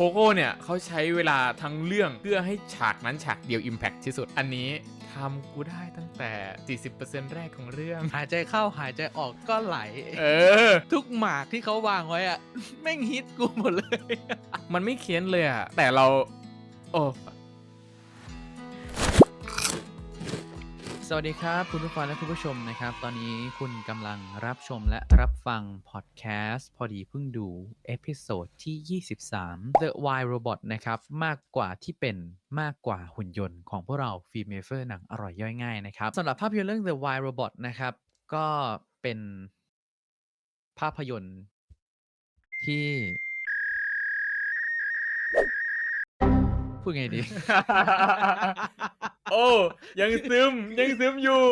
โคโค่เนี่ยเขาใช้เวลาทั้งเรื่องเพื่อให้ฉากนั้นฉากเดียว Impact ที่สุด อันนี้ทำกูได้ตั้งแต่ 40%แรกของเรื่อง หายใจเข้าหายใจออกก็ไหล เออ ทุกหมากที่เขาวางไว้อะแม่งฮิตกูหมดเลย มันไม่เคี้ยนเลยอะแต่เรา โอ้ สวัสดีครับคุณผู้ฟังและคุณผู้ชมนะครับ ตอนนี้คุณกำลังรับชมและรับฟังพอดแคสต์พอดีเพิ่งดู เอพิโซดที่ 23 The Why Robot นะครับ มากกว่าที่เป็นมากกว่าหุ่นยนต์ของพวกเราฟีเมเฟอร์หนังอร่อยย่อยง่ายนะครับสำหรับภาพยนตร์เรื่อง The Why Robot นะครับ ก็เป็นภาพยนตร์ที่พูดไงดี โอ้ยังซึมยังซึมอยู่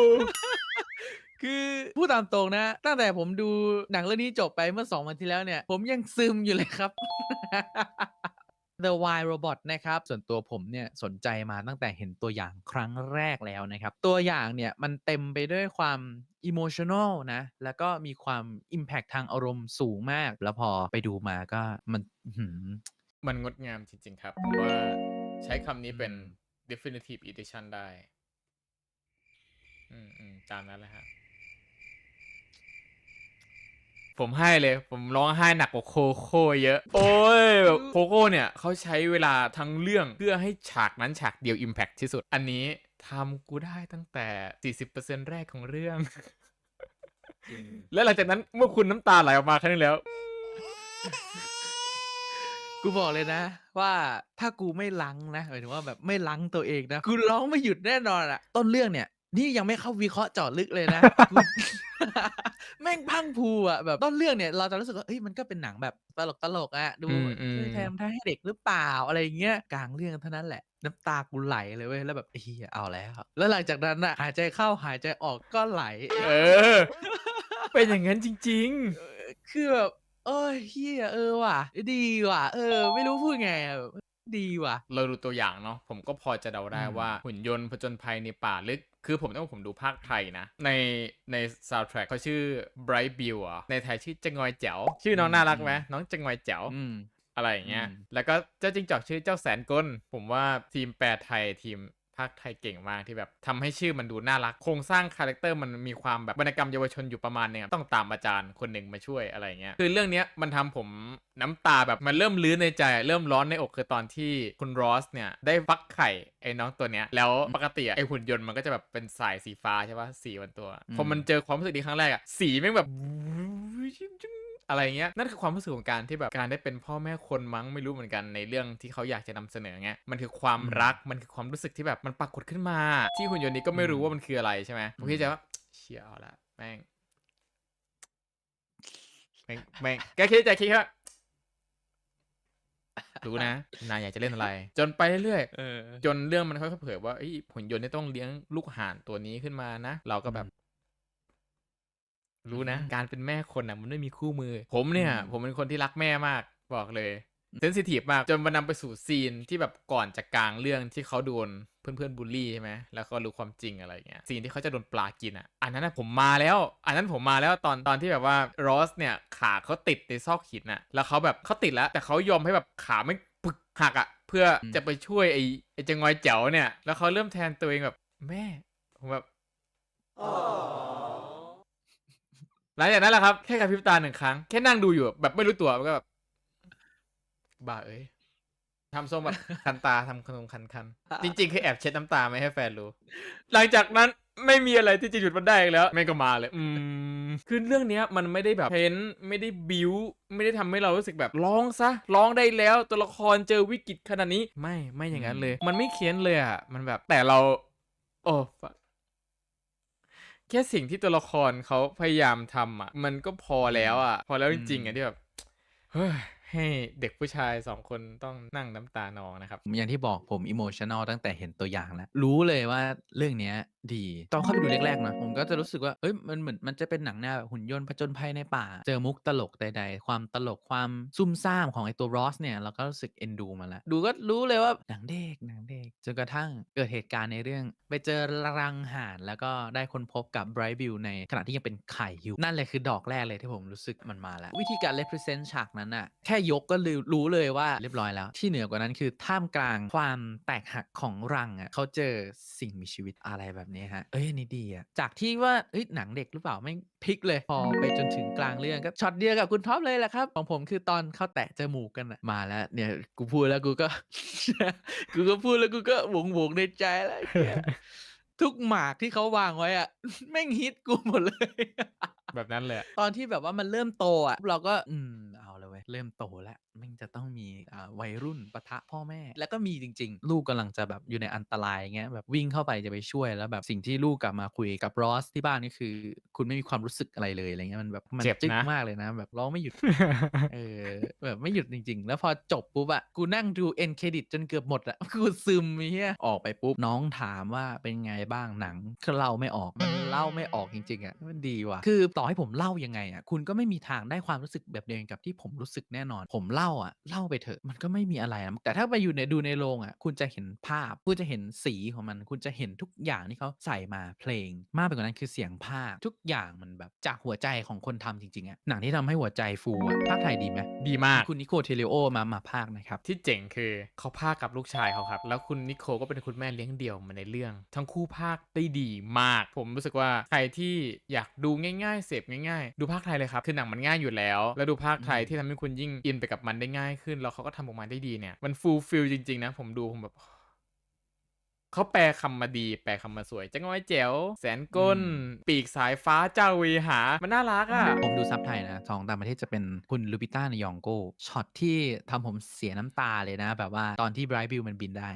คือพูดตามตรงนะ ตั้งแต่ผมดูหนังเรื่องนี้จบไปเมื่อ2วันที่แล้วเนี่ย ผมยังซึมอยู่เลยครับ The Why Robot นะครับ ส่วนตัวผมเนี่ยสนใจมาตั้งแต่เห็นตัวอย่างครั้งแรกแล้วนะครับ ตัวอย่างเนี่ยมันเต็มไปด้วยความอิโมชัน a ลนะ แล้วก็มีความ Impact ทางอารมณ์สูงมาก แล้วพอไปดูมาก็มันอื้อหือ มันงดงามจริงๆครับผมว่าใช้คำนี้เป็น definitive edition ได้ อืมอืมตามนั้นแหละฮะ ผมให้เลย ผมร้องไห้หนักกว่าโคโค่เยอะ โอ้ยแบบโคโค่เนี่ยเขาใช้เวลาทั้งเรื่องเพื่อให้ฉากนั้นฉากเดียว Impact ที่สุด อันนี้ทำกูได้ตั้งแต่ 40%แรกของเรื่อง และหลังจากนั้นเมื่อคุณน้ำตาไหลออกมาครั้งนึงแล้ว กูบอกเลยนะ ว่าถ้ากูไม่ลังนะหมายถึงว่าแบบไม่ลังตัวเองนะกูร้องไม่หยุดแน่นอนอะต้นเรื่องเนี่ย นี่ยังไม่เข้าวิเคราะห์เจาะลึกเลยนะกูแม่งพังพูอะแบบต้นเรื่องเนี่ย เราจะรู้สึกว่าเอ้ยมันก็เป็นหนังแบบตลกตลกๆอะดูอืมอืม ช่วยแทนท่าให้เด็กหรือเปล่าอะไรอย่างเงี้ยกลางเรื่องเท่านั้นแหละ น้ำตากูไหลเลยเว้ยแล้วแบบเฮียเอาแล้วแล้วหลังจากนั้นอะหายใจเข้าหายใจออกก็ไหล เออ เป็นอย่างนั้นจริงเออคือแบบ เอ้ยเฮียเออว่ะ ดีว่ะ เออ ไม่รู้พูดไงอะแบบดีว่ะๆเราดูตัวอย่างเนาะผมก็พอจะเดาได้อืมว่า หุ่นยนต์ผจญภัยในป่าลึก คือผมต้องผมดูภาคไทยนะ ในในซาวด์แทร็กเขาชื่อ Bright Bill อะในไทยชื่อจะงอยแจ๋วชื่อน้องน่ารักไหมน้องจะงอยแจ๋วอืม อะไรอย่างเงี้ย อืม แล้วก็เจ้าจิงจอกชื่อเจ้าแสนกล ผมว่าทีมแปลไทยทีม ภาคไทยเก่งมากที่แบบทำให้ชื่อมันดูน่ารัก โครงสร้างคาแรคเตอร์มันมีความแบบวรรณกรรมเยาวชนอยู่ประมาณหนึงอะต้องตามอาจารย์คนหนึ่งมาช่วยอะไรเงี้ยคือเรื่องเนี้ยมันทำผมน้ำตาแบบมันเริ่มลื้นในใจ เริ่มร้อนในอกคือตอนที่คุณรอสเนี่ยได้ฟักไข่ไอ้น้องตัวเนี้ยแล้วปกติไอ้หุ่นยนต์มันก็จะแบบเป็นสายสีฟ้าใช่ปะสีบนตัวพอมันเจอความรู้สึกนี้ครั้งแรกอะสีแม่งแบบ อะไรเงี้ยนั่นคือความรู้สึกของการที่แบบการได้เป็นพ่อแม่คนมั้งไม่รู้เหมือนกันในเรื่องที่เขาอยากจะนำเสนอไงมันคือความอืมรักมันคือความรู้สึกที่แบบมันปรากฏขึ้นมา ที่หุ่นยนต์นี้ก็ไม่รู้อืมว่ามันคืออะไรใช่ไหมผมอืมคิดจะว่าเชียเอาละแม่งแม่งแม่งแกคิดในใจคิดแค่ว่ารู้นะ นายอยากจะเล่นอะไร จนไปเรื่อยๆเออจนเรื่องมันค่อยๆเผยว่าเอ้ยหุ่นยนต์เนี่ยต้องเลี้ยงลูกห่านตัวนี้ขึ้นมานะ เราก็แบบ รู้นะอืมการเป็นแม่คนอะมันไม่มีคู่มือ ผมเนี่ยอืมผมเป็นคนที่รักแม่มากบอกเลยอืมเซนซิทีฟมาก จนมันนำไปสู่ซีนที่แบบก่อนจะกลางเรื่องที่เขาโดนเพื่อนๆบูลลี่ใช่ไหมแล้วก็รู้ความจริงอะไรเงี้ยซีนที่เขาจะโดนปลากินอะ อันนั้นนะผมมาแล้ว อันนั้นผมมาแล้วตอนตอนที่แบบว่ารอสเนี่ยขาเขาติดในซอกหินอะ แล้วเขาแบบเขาติดแล้ว แต่เขายอมให้แบบขาไม่ปึกหักอะ เพื่ออมจะไปช่วยไอ้ไอ้เจงอยแจ๋วเนี่ย แล้วเขาเริ่มแทนตัวเองแบบแม่ผมแบบ หลังจากนั้นแหละครับแค่กระพริบตาหนึ่งครั้งแค่นั่งดูอยู่แบบไม่รู้ตัวมันก็แบบบ้าเอ้ยทำทรงแบบคันตาทำขนมคันคันๆจริง ๆ คือแอบเช็ดน้ำตาไม่ให้แฟนรู้ หลังจากนั้นไม่มีอะไรที่จะหยุดมันได้อีกแล้วแม่งก็มาเลย อืมคือเรื่องเนี้ยมันไม่ได้แบบเพ้นไม่ได้บิวไม่ได้ทำให้เรารู้สึกแบบร้องซะร้องได้แล้วตัวละครเจอวิกฤตขนาดนี้ ไม่ไม่อย่างนั้นเลย มันไม่เคี้ยนเลยอะมันแบบแต่เรา โอ้ แค่สิ่งที่ตัวละครเขาพยายามทำอะ มันก็พอแล้วอะ พอแล้วจริงๆอะที่แบบเฮ้ยให้เด็กผู้ชายสองคนต้องนั่งน้ำตานองนะครับ อย่างที่บอกผมอิโมชัน a ลตั้งแต่เห็นตัวอย่างแล้ว รู้เลยว่าเรื่องเนี้ย ดี ตอนเข้าไปดูแรกๆนะผมก็จะรู้สึกว่าเอ้ยมันเหมือนมันจะเป็นหนังแนวแบบหุ่นยนต์ผจญภัยในป่า เจอมุกตลกใดๆ ความตลกความซุ่มซ่ามของไอตัวรอสเนี่ยเราก็รู้สึกเอ็นดูมาแล้ว ดูก็รู้เลยว่าหนังเด็กหนังเด็กจนกระทั่งเกิดเหตุการณ์ในเรื่อง ไปเจอรังห่านแล้วก็ได้ค้นพบกับไบรท์บิลในขณะที่ยังเป็นไข่อยู่ นั่นเลยคือดอกแรกเลยที่ผมรู้สึกมันมาแล้ว วิธีการ represent ฉากนั้นอะแค่ยกก็รู้รู้เลยว่าเรียบร้อยแล้ว ที่เหนือกว่านั้นคือท่ามกลางความแตกหักของรังอะเขาเจอสิ่งมีชีวิตอะไรแบบนี้ฮะ เอ้ยอันนี้ดีอะจากที่ว่าเอ้ยหนังเด็กหรือเปล่าไม่งพลิกเลย พอไปจนถึงกลางเรื่องก็ช็อตเดียวกับคุณท็อปเลยแหละครับของผมคือตอนเขาแตะจมูกกันอะมาแล้วเนี่ยกูพูดแล้วกูก็ กูก็พูดแล้วกูก็หวงหวงๆในใจแล้วไอ้เหี้ยทุกหมากที่เขาวางไว้อะแม่งฮิตกูหมดเลย แบบนั้นเลยอะตอนที่แบบว่ามันเริ่มโตอะเราก็อืมเอาเลยเว้ยเริ่มโตแล้วแม่งจะต้องมีอ่าวัยรุ่นปะทะพ่อแม่ แล้วก็มีจริง ๆ ลูกกำลังจะแบบอยู่ในอันตรายเงี้ยแบบวิ่งเข้าไปจะไปช่วยแล้วแบบสิ่งที่ลูกกลับมาคุยกับรอสที่บ้านก็คือ คุณไม่มีความรู้สึกอะไรเลยอะไรเงี้ยมันแบบมันเจ็บจึ๊กนะมากเลยนะ แบบร้องไม่หยุดเออแบบไม่หยุดจริง ๆ แล้วพอจบปุ๊บอะกูนั่งดูเอ็นเครดิตจนเกือบหมดอะกูซึมไอ้เฮียออกไปปุ๊บน้องถามว่าเป็นไงบ้างหนังคือเล่าไม่ออกมันเล่าไม่ออกจริงๆอะมันดีว่ะคือต่อให้ผมเล่ายังไงอะคุณก็ไม่มีทางได้ความรู้สึกแบบเดียวกับที่ผมรู้สึกแน่นอนผมเล่าอะเล่าไปเถอะมันก็ไม่มีอะไรอะแต่ถ้าไปอยู่ในดูในโรงอะคุณจะเห็นภาพ คุณจะเห็นสีของมัน คุณจะเห็นทุกอย่างที่เขาใส่มาเพลง มากไปกว่านั้นคือเสียงภาคทุกอย่างมันแบบจากหัวใจของคนทำจริงๆอะหนังที่ทำให้หัวใจฟูอะภาคไทยดีไหมดีมากคุณนิโคเทเลโอมามาภาคนะครับที่เจ๋งคือเขาพากย์กับลูกชายเขาครับ แล้วคุณนิโคก็เป็นคุณแม่เลี้ยงเดี่ยวมาในเรื่อง ทั้งคู่พากย์ได้ดีมาก ผมรู้สึกว่าใครที่อยากดูง่ายๆเสพง่ายๆ ดูภาคไทยเลยครับคือหนังมันง่ายอยู่แล้ว แล้วดูภาคไทยอืมที่ทำให้คุณยิ่งอินไปกับมันได้ง่ายขึ้น แล้วเขาก็ทำออกมาได้ดีเนี่ย มันฟูลฟิลจริง ๆ นะ ผมดูผมแบบเขาแปลคำมาดี แปลคำมาสวยจังง้อยแจ๋วแสนก้น ปีกสายฟ้าเจ้าเวหา มันน่ารักอะ ผมดูซับไทยนะของต่างประเทศจะเป็นคุณลูปิต้านยองโกช็อตที่ทำผมเสียน้ำตาเลยนะ แบบว่าตอนที่ไบรท์บิลมันบินได้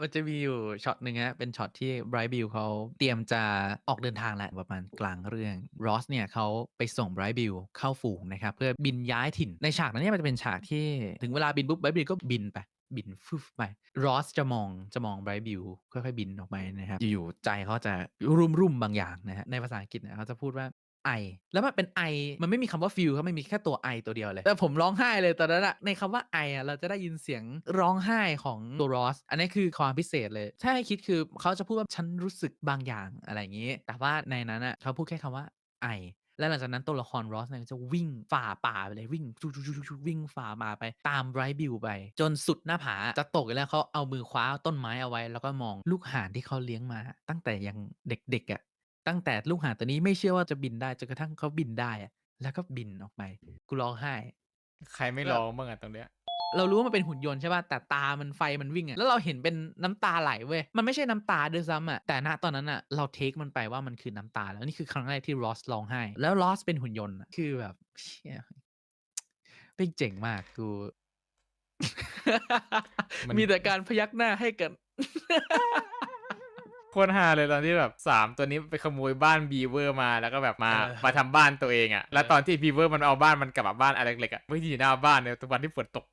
มันจะมีอยู่ช็อตหนึ่งฮะเป็นช็อตที่ไบรท์บิลเขาเตรียมจะออกเดินทางแหละประมาณกลางเรื่องรอสเนี่ยเขาไปส่งไบรท์บิลเข้าฝูงนะครับ เพื่อบินย้ายถิ่นในฉากนั้นเนี่ยมันจะเป็นฉากที่ถึงเวลาบินปุ๊บไบรท์บิลก็บินไปบินฟึบไปรอสจะมองจะมองไบรท์บิลค่อยๆบินออกไปนะครับ อยู่ๆใจเขาจะรุ่มรุ่มบางอย่างนะฮะในภาษาอังกฤษเนี่ยเขาจะพูดว่า ไอ แล้วมันเป็นไอ มันไม่มีคำว่าฟิลครับไม่มีแค่ตัวไอตัวเดียวเลย แต่ผมร้องไห้เลยตอนนั้นอะในคำว่าไออะเราจะได้ยินเสียงร้องไห้ของตัวรอส อันนี้คือความพิเศษเลย ถ้าให้คิดคือเขาจะพูดว่าฉันรู้สึกบางอย่างอะไรอย่างนี้ แต่ว่าในนั้นอะเขาพูดแค่คำว่าไอแล้วหลังจากนั้นตัวละครรอสเนี่ยจะวิ่งฝ่าป่าไปเลยวิ่งชุชุวิ่งฝ่ามาไป ตามไรบิวไป จนสุดหน้าผาจะตกแล้วเขาเอามือคว้าต้นไม้เอาไว้ แล้วก็มองลูกห่านที่เขาเลี้ยงมา ตั้งแต่ยังเด็กๆอะ่ะ ตั้งแต่ลูกห่านตัวนี้ไม่เชื่อว่าจะบินได้จนกระทั่งเขาบินได้อะแล้วก็บินออกไป กูร้องไห้ ใครไม่ร้องบ้างอะตรงเนี้ย เรารู้ว่ามันเป็นหุ่นยนต์ใช่ป่ะ แต่ตามันไฟมันวิ่งอะแล้วเราเห็นเป็นน้ำตาไหลเว้ย มันไม่ใช่น้ำตาด้วยซ้ำอะแต่ณตอนนั้นอะเราเทคมันไปว่ามันคือน้ำตา แล้วนี่คือครั้งแรกที่รอสร้องไห้ แล้วรอสเป็นหุ่นยนต์อะคือแบบเชี่ยเป็นเจ๋งมากกู มัน มีแต่การพยักหน้าให้กัน โคตรฮาเลยตอนที่แบบสามตัวนี้ไปขโมยบ้านบีเวอร์มาแล้วก็แบบมาเออมาทำบ้านตัวเองอะแล้วตอนที่บีเวอร์มันเอาบ้านมันกลับมาบ้านอะไรเล็กๆอะไม่ที่อยู่หน้าบ้านเนี่ยตอนที่ฝนตก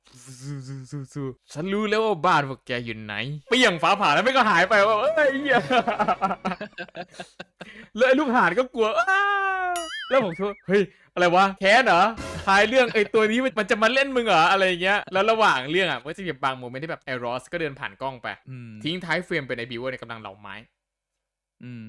ซูซูซูซูฉันรู้แล้วว่าบ้านพวกแกอยู่ไหนเปรี้ยงฟ้าผ่าแล้วไม่ก็หายไปว่าเอ้ยเหี้ยแล้วไอ้ลูกหาดก็กลัวอ้าแล้วผมคิดว่าเฮ้ยอะไรวะแค้นเหรอ ท้ายเรื่องไอ้ตัวนี้มันมันจะมาเล่นมึงเหรออะไรอย่างเงี้ยแล้วระหว่างเรื่องอะก็จะมีบางโมเมนต์ที่แบบไอรอสก็เดินผ่านกล้องไปอืมทิ้งท้ายเฟรมเป็นไอบีเวอร์ในกำลังเหล่าไม้ อืม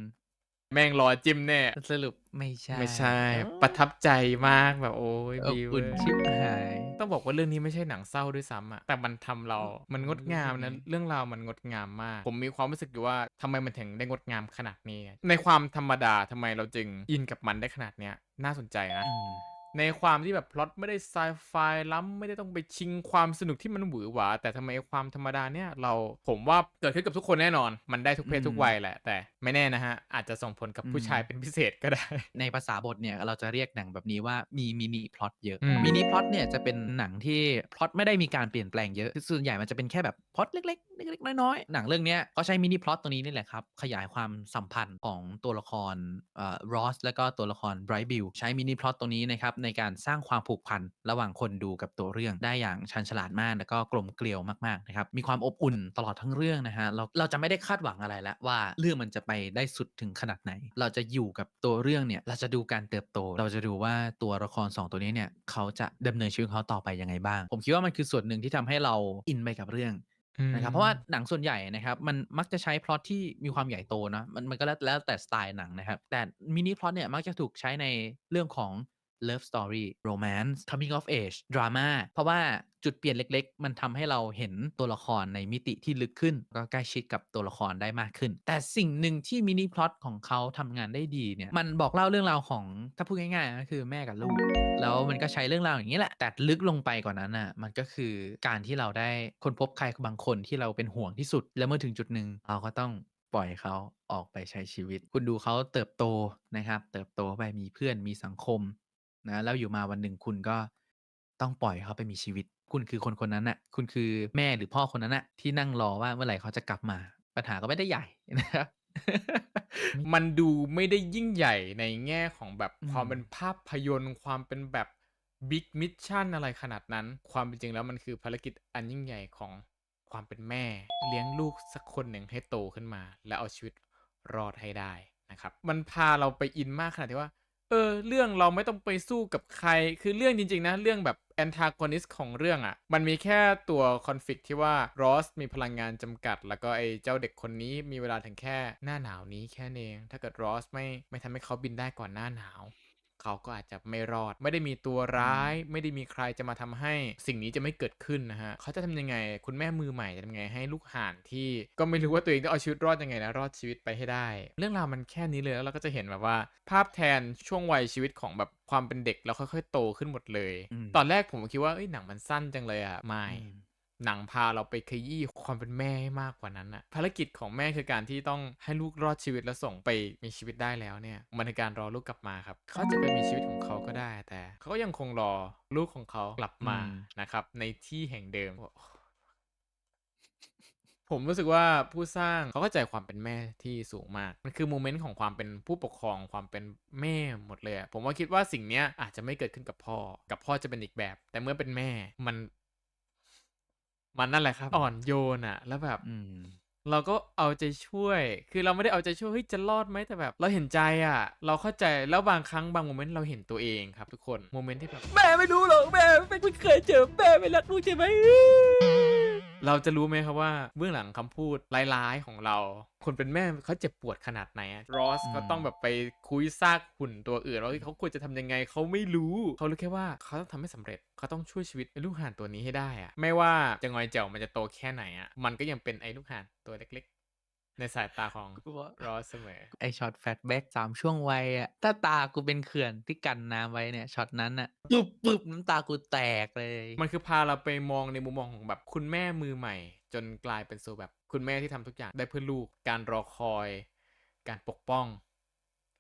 แม่งรอจิ้มแน่สรุปไม่ใช่ ไม่ใช่เออประทับใจมากแบบโอ้ยอบบิวอุ่นชิบหายต้องบอกว่าเรื่องนี้ไม่ใช่หนังเศร้าด้วยซ้ำอะแต่มันทำเรา มันงดงามนะรู้สึกไงเรื่องราวมันงดงามมาก ผมมีความรู้สึกอยู่ว่าทำไมมันถึงได้งดงามขนาดนี้ ในความธรรมดาทำไมเราจึงอินกับมันได้ขนาดเนี้ย น่าสนใจนะอืม ในความที่แบบพล็อตไม่ได้ไซไฟล้ำไม่ได้ต้องไปชิงความสนุกที่มันหวือหวา แต่ทำไมความธรรมดาเนี่ยเราผมว่าเกิดขึ้นกับทุกคนแน่นอน มันได้ทุกเพศทุกวัยแหละ แต่ไม่แน่นะฮะ อาจจะส่งผลกับผู้ชายเป็นพิเศษก็ได้ ในภาษาบทเนี่ยเราจะเรียกหนังแบบนี้ว่ามีมินิพล็อตเยอะมินิพล็อตเนี่ยจะเป็นหนังที่พล็อตไม่ได้มีการเปลี่ยนแปลงเยอะส่วนใหญ่มันจะเป็นแค่แบบพล็อตเล็กๆเล็กๆน้อยๆหนังเรื่องเนี้ยเขาใช้มินิพล็อตตรงนี้นี่แหละครับขยายความสัมพันธ์ของตัวละครเอ่อรอสแล้วก็ตัวละครไบรท์บิลใช้มินิพล็อตตรงนี้นะครับในการสร้างความผูกพันระหว่างคนดูกับตัวเรื่องได้อย่างชันฉลาดมาก แล้วก็กลมเกลียวมากๆนะครับมีความอบอุ่นตลอดทั้งเรื่องนะฮะเราเราจะไม่ได้คาดหวังอะไรแล้วว่าเรื่องมันจะไปได้สุดถึงขนาดไหน เราจะอยู่กับตัวเรื่องเนี่ยเราจะดูการเติบโต เราจะดูว่าตัวละครสองตัวนี้เนี่ยเขาจะดำเนินชีวิตของเขาต่อไปยังไงบ้าง ผมคิดว่ามันคือส่วนหนึ่งที่ทำให้เราอินไปกับเรื่องนะครับเพราะว่าหนังส่วนใหญ่นะครับมันมักจะใช้พล็อตที่มีความใหญ่โตนะมันมันก็แล้วแล้วแต่สไตล์หนังนะครับแต่มินิพล็อตเนี่ยมักจะถูกใช้ในเรื่องของ love story romance coming of age drama เพราะว่าจุดเปลี่ยนเล็ก ๆ มันทำให้เราเห็นตัวละครในมิติที่ลึกขึ้น ก็ใกล้ชิดกับตัวละครได้มากขึ้น แต่สิ่งหนึ่งที่มินิพล็อตของเขาทำงานได้ดีเนี่ย มันบอกเล่าเรื่องราวของถ้าพูดง่ายๆก็คือแม่กับลูก แล้วมันก็ใช้เรื่องราวอย่างนี้แหละ แต่ลึกลงไปกว่านนั้นอะ มันก็คือการที่เราได้ค้นพบใครบางคนที่เราเป็นห่วงที่สุด แล้วเมื่อถึงจุดหนึ่งเราก็ต้องปล่อยเขาออกไปใช้ชีวิต คุณดูเขาเติบโตนะครับ เติบโตไปมีเพื่อนมีสังคม นะแล้วอยู่มาวันหนึ่งคุณก็ต้องปล่อยเขาไปมีชีวิต คุณคือคนคนนั้นน่ะ คุณคือแม่หรือพ่อคนนั้นน่ะ ที่นั่งรอว่าเมื่อไหร่เขาจะกลับมา ปัญหาก็ไม่ได้ใหญ่นะครับมันดูไม่ได้ยิ่งใหญ่ในแง่ของแบบอืมความเป็นภาพยนตร์ความเป็นแบบบิ๊กมิชชั่นอะไรขนาดนั้น ความเป็นจริงแล้วมันคือภารกิจอันยิ่งใหญ่ของความเป็นแม่ เลี้ยงลูกสักคนหนึ่งให้โตขึ้นมา และเอาชีวิตรอดให้ได้นะครับ มันพาเราไปอินมากขนาดที่ว่า เออเรื่องเราไม่ต้องไปสู้กับใคร คือเรื่องจริง ๆ นะ เรื่องแบบแอนทากอนิสของเรื่องอะ่ะ มันมีแค่ตัวคอนฟ lict ที่ว่ารอสมีพลังงานจำกัด แล้วก็ไอ้เจ้าเด็กคนนี้มีเวลาถึงแค่หน้าหนาวนี้แค่นเอง ถ้าเกิดรอสไม่ไม่ทำให้เขาบินได้ก่อนหน้าหนาว เขาก็อาจจะไม่รอด ไม่ได้มีตัวร้าย ไม่ได้มีใครจะมาทำให้สิ่งนี้จะไม่เกิดขึ้นนะฮะเขาจะทำยังไง คุณแม่มือใหม่จะทำยังไงให้ลูกห่านที่ ก็ไม่รู้ว่าตัวเองจะเอาชีวิตรอดยังไงนะรอดชีวิตไปให้ได้ เรื่องราวมันแค่นี้เลยแล้วเราก็จะเห็นแบบว่า ภาพแทนช่วงวัยชีวิตของแบบความเป็นเด็กแล้วค่อยๆโตขึ้นหมดเลยอืมตอนแรกผมก็คิดว่าเอ้ยหนังมันสั้นจังเลยอะไม่อืม หนังพาเราไปขยี้ความเป็นแม่ให้มากกว่านั้นอะภารกิจของแม่คือการที่ต้องให้ลูกรอดชีวิตแล้วส่งไปมีชีวิตได้แล้วเนี่ยมันคือการรอลูกกลับมาครับเขาจะไปมีชีวิตของเขาก็ได้แต่เขาก็ยังคงรอลูกของเขากลับมาอืมนะครับ ในที่แห่งเดิมผมรู้สึกว่าผู้สร้างเขาเข้าใจความเป็นแม่ที่สูงมาก มันคือโมเมนต์ของความเป็นผู้ปกครองความเป็นแม่หมดเลยอะผมว่าคิดว่าสิ่งเนี้ยอาจจะไม่เกิดขึ้นกับพ่อ กับพ่อจะเป็นอีกแบบ แต่เมื่อเป็นแม่มัน มันนั่นแหละครับ อ่อนโยนอะแล้วแบบอืม เราก็เอาใจช่วย คือเราไม่ได้เอาใจช่วยเฮ้ยจะรอดไหมแต่แบบ เราเห็นใจอะเราเข้าใจแล้วบางครั้งบางโมเมนต์เราเห็นตัวเองครับทุกคนโมเมนต์ที่แบบแม่ไม่รู้หรอกแม่ไม่เคยเจอแม่ไม่รักลูกใช่ไหม เราจะรู้ไหมครับว่าเบื้องหลังคำพูดร้ายๆของเรา คนเป็นแม่เขาเจ็บปวดขนาดไหนอะรอสอืมก็ต้องแบบไปคุยซากหุ่นตัวอื่นว่าเฮ้ยเขาควรจะทำยังไงเขาไม่รู้เขารู้แค่ว่าเขาต้องทำให้สำเร็จเขาต้องช่วยชีวิตไอ้ลูกห่านตัวนี้ให้ได้อะไม่ว่าจะงอยเจ๋วมันจะโตแค่ไหนอะมันก็ยังเป็นไอ้ลูกห่านตัวเล็กๆ ในสายตาของกูว่ารอสเสมอ ไอช็อตแฟลชแบ็กสามช่วงวัยอะถ้าตากูเป็นเขื่อนที่กันน้ำไว้เนี่ยช็อตนั้นอะปึ๊บปึ๊บน้ำตากูแตกเลย มันคือพาเราไปมองในมุมมองของแบบคุณแม่มือใหม่ จนกลายเป็นสู่แบบคุณแม่ที่ทำทุกอย่างได้เพื่อลูกการรอคอย การปกป้อง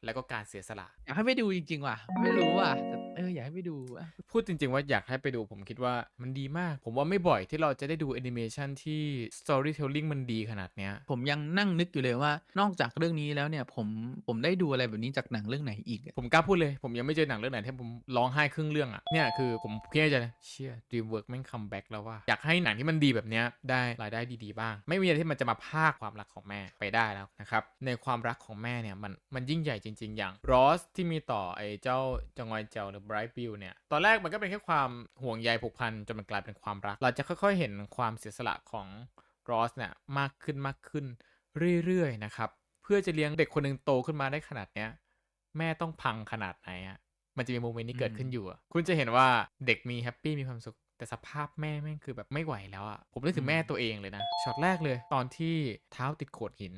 แล้วก็การเสียสละอยากให้ไปดูจริงๆว่ะ ไม่รู้ว่ะแต่ เอออยากให้ไปดูอะพูดจริง ๆ ว่าอยากให้ไปดูผมคิดว่ามันดีมาก ผมว่าไม่บ่อยที่เราจะได้ดูแอนิเมชันที่ storytelling มันดีขนาดเนี้ย ผมยังนั่งนึกอยู่เลยว่านอกจากเรื่องนี้แล้วเนี่ยผมผมได้ดูอะไรแบบนี้จากหนังเรื่องไหนอีกอะผมกล้าพูดเลย ผมยังไม่เจอหนังเรื่องไหนที่ผมร้องไห้ครึ่งเรื่องอะเนี่ยคือผมคิดในใจนะเชี่ย DreamWorks แม่งคัมแบ็กแล้วว่าอยากให้หนังที่มันดีแบบเนี้ยได้รายได้ดีๆบ้าง ไม่มีอะไรที่มันจะมาพากความรักของแม่ไปได้แล้วนะครับในความรักของแม่เนี่ยมันมันยิ่งใหญ่จริง ๆ อย่างรอสที่มีต่อไอ้เจ้าจงอยเจลหรือ Bright Bill เนี่ย ตอนแรกมันก็เป็นแค่ความห่วงใยผูกพันจนมันกลายเป็นความรัก เราจะค่อยๆเห็นความเสียสละของรอสเนี่ยมากขึ้นมากขึ้นเรื่อยๆนะครับ เพื่อจะเลี้ยงเด็กคนหนึ่งโตขึ้นมาได้ขนาดเนี้ยแม่ต้องพังขนาดไหนอะมันจะมีโมเมนต์นี้เกิดขึ้นอยู่อะคุณจะเห็นว่าเด็กมีแฮปปี้มีความสุขแต่สภาพแม่แม่งคือแบบไม่ไหวแล้วอะผมนึกถึงแม่ตัวเองเลยนะช็อตแรกเลย ตอนที่เท้าติดโขดหิน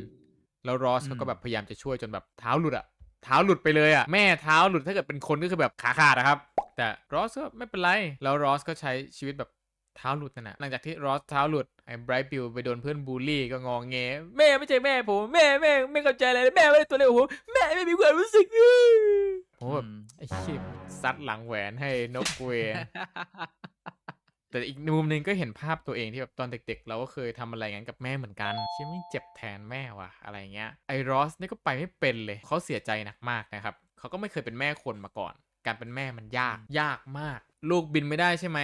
แล้วรอสเขาก็แบบพยายามจะช่วยจนแบบเท้าหลุดอะ เท้าหลุดไปเลยอะแม่เท้าหลุดถ้าเกิดเป็นคนก็คือแบบขาขาดนะครับ แต่รอสก็ไม่เป็นไร แล้วรอสก็ใช้ชีวิตแบบเท้าหลุดนั่นแหละหลังจากที่รอสเท้าหลุดไอ้ไบรท์บิลไปโดนเพื่อนบูลลี่ก็งองแงแม่ไม่ใช่แม่ผมแม่แม่ไม่เข้าใจอะไรเลยแม่ไม่ได้ตัวเล็กกว่าผมแม่ไม่มีความรู้สึกผมแบบอืมไอ้ชิบซัดหลังแหวนให้นกเวย์ แต่อีกมุมหนึงก็เห็นภาพตัวเองที่แบบตอนเด็กๆ เราก็เคยทำอะไรงั้นกับแม่เหมือนกันเชี่ยไม่เจ็บแทนแม่ว่ะอะไรเงี้ยไอ้รอสนี่ก็ไปไม่เป็นเลยเขาเสียใจหนักมากนะครับเขาก็ไม่เคยเป็นแม่คนมาก่อน การเป็นแม่มันยากยากมาก ลูกบินไม่ได้ใช่ไหม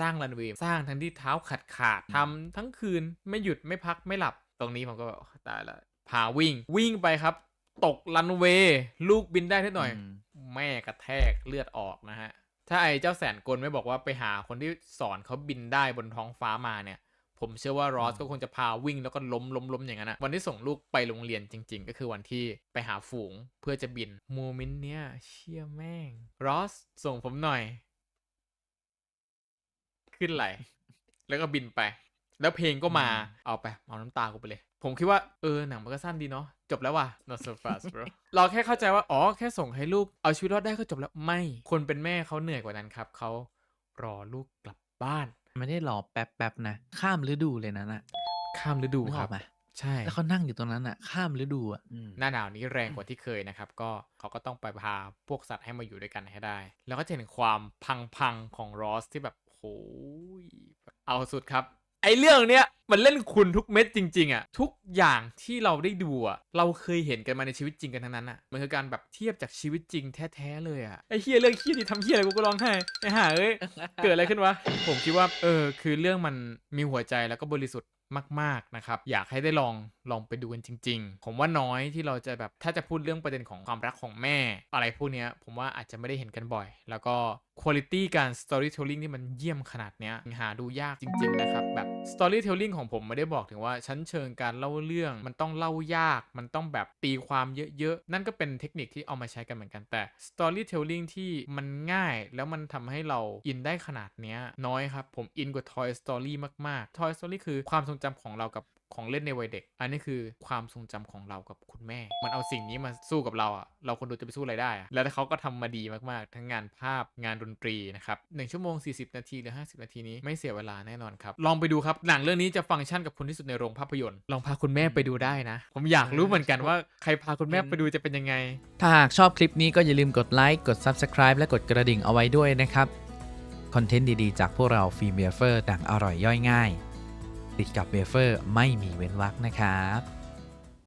สร้างรันเวย์สร้างทั้งที่เท้าขาดขาดๆทำทั้งคืนไม่หยุดไม่พักไม่หลับ ตรงนี้ผมก็แบบโอ้ตายละพาวิ่ง วิ่งไปครับ ตกรันเวย์ลูกบินได้นิดหน่อยอืมแม่กระแทกเลือดออกนะฮะ ถ้าไอ้เจ้าแสนกลไม่บอกว่าไปหาคนที่สอนเขาบินได้บนท้องฟ้ามาเนี่ย ผมเชื่อว่ารอสก็คงจะพาวิ่งแล้วก็ล้มล้มล้มอย่างนั้นอะวันที่ส่งลูกไปโรงเรียนจริง ๆ ก็คือวันที่ไปหาฝูงเพื่อจะบินโมเมนต์เนี้ยเชี่ยแม่งรอสส่งผมหน่อย ขึ้นไหลแล้วก็บินไป แล้วเพลงก็มาอืมเอาไปเอาน้ำตากูไปเลย ผมคิดว่าเออหนังมันก็สั้นดีเนาะจบแล้วว่ะ not so fast bro เราแค่เข้าใจว่า อ๋อ แค่ส่งให้ลูกเอาชีวิตรอดได้ก็จบแล้วไม่คนเป็นแม่เขาเหนื่อยกว่านั้นครับเขารอลูกกลับบ้าน ไม่ได้รอแป๊บๆนะ ข้ามฤดูเลยนะน่ะข้ามฤดูนึกคอรัอบกไหมใช่แล้วเขานั่งอยู่ตรงนั้นอะ ข้ามฤดูอะอืม หน้าหนาวนี้แรงกว่าที่เคยนะครับ ก็เขาก็ต้องไปพาพวกสัตว์ให้มาอยู่ด้วยกันให้ได้ แล้วก็จะเห็นความพังๆของรอสที่แบบโหยแบบเอาสุดครับ ไอเรื่องเนี้ยมันเล่นคุณทุกเม็ดจริงๆอะทุกอย่างที่เราได้ดูอะเราเคยเห็นกันมาในชีวิตจริงกันทั้งนั้นอะมันคือการแบบเทียบจากชีวิตจริงแท้ๆเลยอะไอเฮียเรื่องเฮียที่ทำเฮียอะไรกูก็ร้องไห้ไอห่าเอ้ยเกิดอะไรขึ้นวะผมคิดว่าเออคือเรื่องมันมีหัวใจแล้วก็บริสุทธิ์ มากๆนะครับ อยากให้ได้ลองลองไปดูกันจริง ๆ ผมว่าน้อยที่เราจะแบบถ้าจะพูดเรื่องประเด็นของความรักของแม่ อะไรพวกนี้ผมว่าอาจจะไม่ได้เห็นกันบ่อย แล้วก็คุณภาพการ storytelling ที่มันเยี่ยมขนาดเนี้ยหาดูยากจริง ๆ นะครับ แบบ storytelling ของผมไม่ได้บอกถึงว่าชั้นเชิงการเล่าเรื่องมันต้องเล่ายาก มันต้องแบบตีความเยอะๆ นั่นก็เป็นเทคนิคที่เอามาใช้กันเหมือนกันแต่ storytelling ที่มันง่ายแล้วมันทำให้เราอินได้ขนาดเนี้ยน้อยครับ ผมอินกว่า Toy Story มากๆ Toy Story คือความทรงจำของเรากับของเล่นในวัยเด็ก อันนี้คือความทรงจำของเรากับคุณแม่ มันเอาสิ่งนี้มาสู้กับเราอะเราคนดูจะไปสู้อะไรได้อะแล้วเขาก็ทำมาดีมากๆ ทั้งงานภาพงานดนตรีนะครับ1ชั่วโมง 40 นาทีหรือ 50 นาทีนี้ไม่เสียเวลาแน่นอนครับ ลองไปดูครับ หนังเรื่องนี้จะฟังก์ชันกับคุณที่สุดในโรงภาพยนตร์ ลองพาคุณแม่ไปดูได้นะ ผมอยากรู้เหมือนกันว่าใครพาคุณแม่ไปดูจะเป็นยังไง ถ้าหากชอบคลิปนี้ก็อย่าลืมกดไลค์ กด Subscribe และกดกระดิ่งเอาไว้ด้วยนะครับ คอนเทนต์ดีๆ จากพวกเราฟีเมเฟอร์ดังอร่อยย่อยง่าย ติดกับเบเฟอร์ไม่มีเว้นวรรคนะครับ